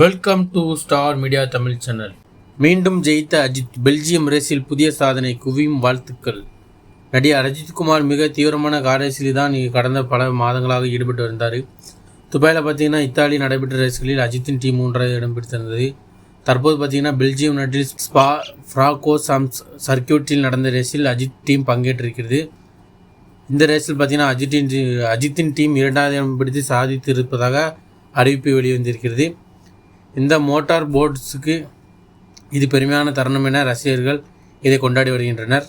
Welcome to star media Tamil channel மீண்டும் ஜெயித்த Ajith Belgium ரேஸில் புதிய சாதனை குவியும் வாழ்த்துக்கள். நடிகர் அஜித்குமார் மிக தீவிரமான கார் ரேஸில் தான் கடந்த பல மாதங்களாக ஈடுபட்டு வந்தார். துபாயில் பார்த்தீங்கன்னா இத்தாலி நடைபெற்ற ரேஸ்களில் அஜித்தின் டீம் மூன்றாவது இடம் பிடித்திருந்தது. தற்போது பார்த்தீங்கன்னா பெல்ஜியம் நாட்டில் ஸ்பா ஃப்ராகோ சாம்ஸ் சர்க்கியூட்டில் நடந்த ரேஸில் அஜித் டீம் பங்கேற்றிருக்கிறது. இந்த ரேஸில் பார்த்தீங்கன்னா அஜித்தின் அஜித்தின் டீம் இரண்டாவது இடம் பிடித்து சாதித்து இருப்பதாக அறிவிப்பு வெளிவந்திருக்கிறது. இந்த மோட்டார் போட்ஸுக்கு இது பெருமையான தருணம் என ரசிகர்கள் இதை கொண்டாடி வருகின்றனர்.